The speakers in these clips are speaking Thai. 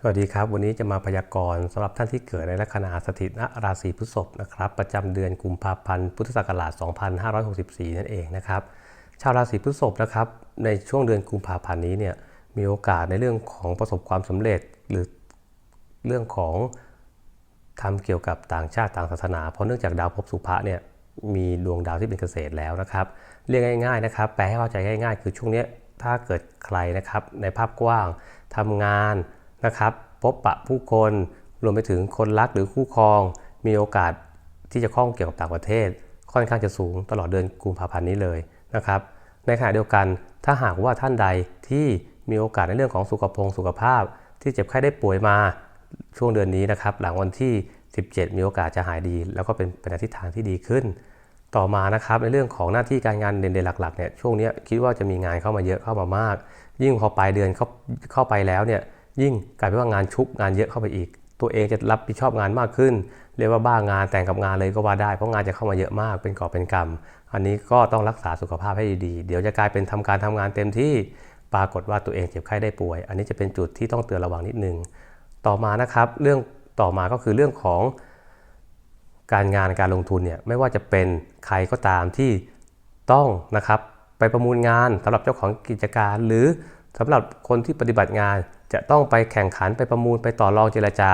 สวัสดีครับ วันนี้จะมาพยากรณ์สำหรับท่านที่เกิดในลัคนาสถิตราศีพฤษภนะครับประจำเดือนกุมภาพันธ์พุทธศักราช 2564 นั่นเองนะครับชาวราศีพฤษภนะครับในช่วงเดือนกุมภาพันธ์นี้เนี่ยมีโอกาสในเรื่องของประสบความสำเร็จ หรือเรื่องของทำเกี่ยวกับต่างชาติต่างศาสนา เพราะเนื่องจากดาวภพสุภะเนี่ยมีดวงดาวที่เป็นเกษตรแล้วนะครับเรียกง่ายๆนะครับแปลให้เข้าใจง่ายๆ คือช่วงนี้ถ้าเกิดใครนะครับในภาพกว้างทำงาน นะครับ พบปะผู้คนรวมไปถึงคนรักหรือคู่ครอง มีโอกาสที่จะข้องเกี่ยวกับต่างประเทศ ค่อนข้างจะสูงตลอดเดือนกุมภาพันธ์นี้เลยนะครับ ในขณะเดียวกันถ้าหากว่าท่านใดที่มีโอกาสในเรื่องของสุขภงสุขภาพ ที่เจ็บไข้ได้ป่วยมาช่วงเดือนนี้นะครับ หลังวันที่ 17 มีโอกาสจะหายดี แล้วก็เป็นเป็นทิศทางที่ดีขึ้น ต่อมานะครับในเรื่องของหน้าที่การงานเด่นๆหลักๆเนี่ยช่วงนี้คิดว่าจะมีงานเข้ามาเยอะเข้ามามาก ยิ่งพอปลายเดือนเข้าเข้าไปแล้วเนี่ย ยิ่งกลายเป็นว่างานชุกงานเยอะเข้าไปอีก ตัวเองจะรับผิดชอบงานมากขึ้น เรียกว่าบ้างานแต่งกับงานเลยก็ว่าได้เพราะงานจะเข้ามาเยอะมากเป็นกอบเป็นกรรมอันนี้ก็ต้องรักษาสุขภาพให้ดีๆ เดี๋ยวจะกลายเป็นทำการทำงานเต็มที่ปรากฏว่าตัวเองเจ็บไข้ได้ป่วย อันนี้จะเป็นจุดที่ต้องเตือนระวังนิดนึง ต่อมานะครับเรื่องต่อมาก็คือเรื่องของการงานการลงทุนเนี่ยไม่ว่าจะเป็นใครก็ตามที่ต้องนะครับไปประมูลงานสำหรับเจ้าของกิจการ หรือสำหรับคนที่ปฏิบัติงาน จะต้องไปแข่งขันไปประมูลไปต่อรองเจรจา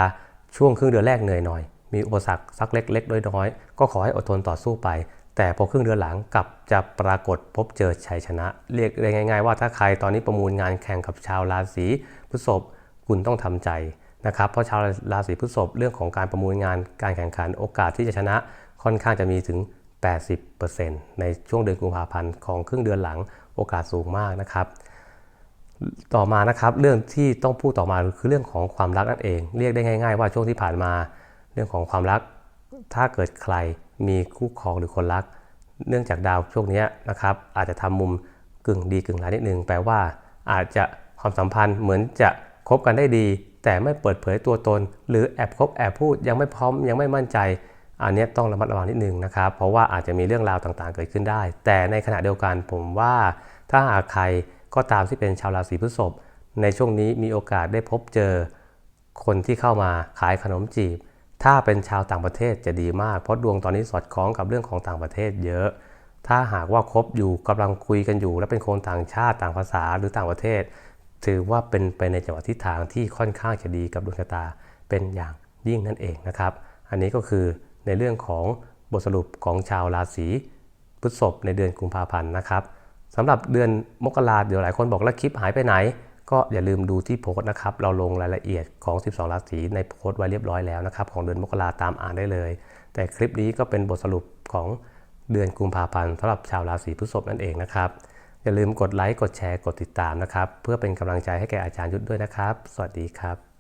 ช่วงครึ่งเดือนแรกเหนื่อยหน่อย มีอุปสรรคสักเล็กๆน้อยๆก็ขอให้อดทนต่อสู้ไป แต่พอครึ่งเดือนหลังกลับจะปรากฏพบเจอชัยชนะ เรียกได้ง่าย ๆ ว่าถ้าใครตอนนี้ประมูลงานแข่งกับชาวราศีพฤษภคุณต้องทำใจนะครับเพราะชาวราศีพฤษภเรื่องของการประมูลงานการแข่งขันโอกาสที่จะชนะค่อนข้างจะมีถึง 80%ในช่วงเดือนกุมภาพันธ์ของครึ่งเดือนหลังโอกาสสูงมากนะครับ ต่อมานะครับเรื่องที่ต้องพูดต่อมาคือเรื่องของความรักนั่นเอง เรียกได้ง่าย ๆ ว่าช่วงที่ผ่านมา เรื่องของความรัก ถ้าเกิดใครมีคู่ครองหรือคนรัก เนื่องจากดาวช่วงนี้นะครับอาจจะทำมุมกึ่งดีกึ่งร้ายนิดนึงแปลว่า อาจจะความสัมพันธ์เหมือนจะคบกันได้ดี แต่ไม่เปิดเผยตัวตน หรือแอบคบแอบพูดยังไม่พร้อมยังไม่มั่นใจ อันนี้ต้องระมัดระวังนิดนึงนะครับ เพราะว่าอาจจะมีเรื่องราวต่างๆ เกิดขึ้นได้ แต่ในขณะเดียวกันผมว่าถ้าหากใคร ก็ตามที่เป็นชาวราศีพฤษภในช่วงนี้มีโอกาสได้พบเจอคนที่เข้ามาขายขนมจีบ ถ้าเป็นชาวต่างประเทศจะดีมาก เพราะดวงตอนนี้สอดคล้องกับเรื่องของต่างประเทศเยอะ ถ้าหากว่าคบอยู่กำลังคุยกันอยู่ และเป็นคนต่างชาติต่างภาษาหรือต่างประเทศ ถือว่าเป็นไปในจังหวะทิศทางที่ค่อนข้างจะดีกับดวงชะตาเป็นอย่างยิ่งนั่นเองนะครับ อันนี้ก็คือในเรื่องของบทสรุปของชาวราศีพฤษภในเดือนกุมภาพันธ์นะครับ สำหรับเดือนมกราเดี๋ยวหลายคนบอกแล้วคลิปหายไปไหน ก็อย่าลืมดูที่โพสต์นะครับ เราลงรายละเอียดของ 12 ราศีในโพสต์ไว้เรียบร้อยแล้วนะครับ ของเดือนมกราตามอ่านได้เลย แต่คลิปนี้ก็เป็นบทสรุปของเดือนกุมภาพันธ์สำหรับชาวราศีพฤษภนั่นเองนะครับ อย่าลืมกดไลค์กดแชร์กดติดตามนะครับ เพื่อเป็นกำลังใจให้แก่อาจารย์ยุทธด้วยนะครับ สวัสดีครับ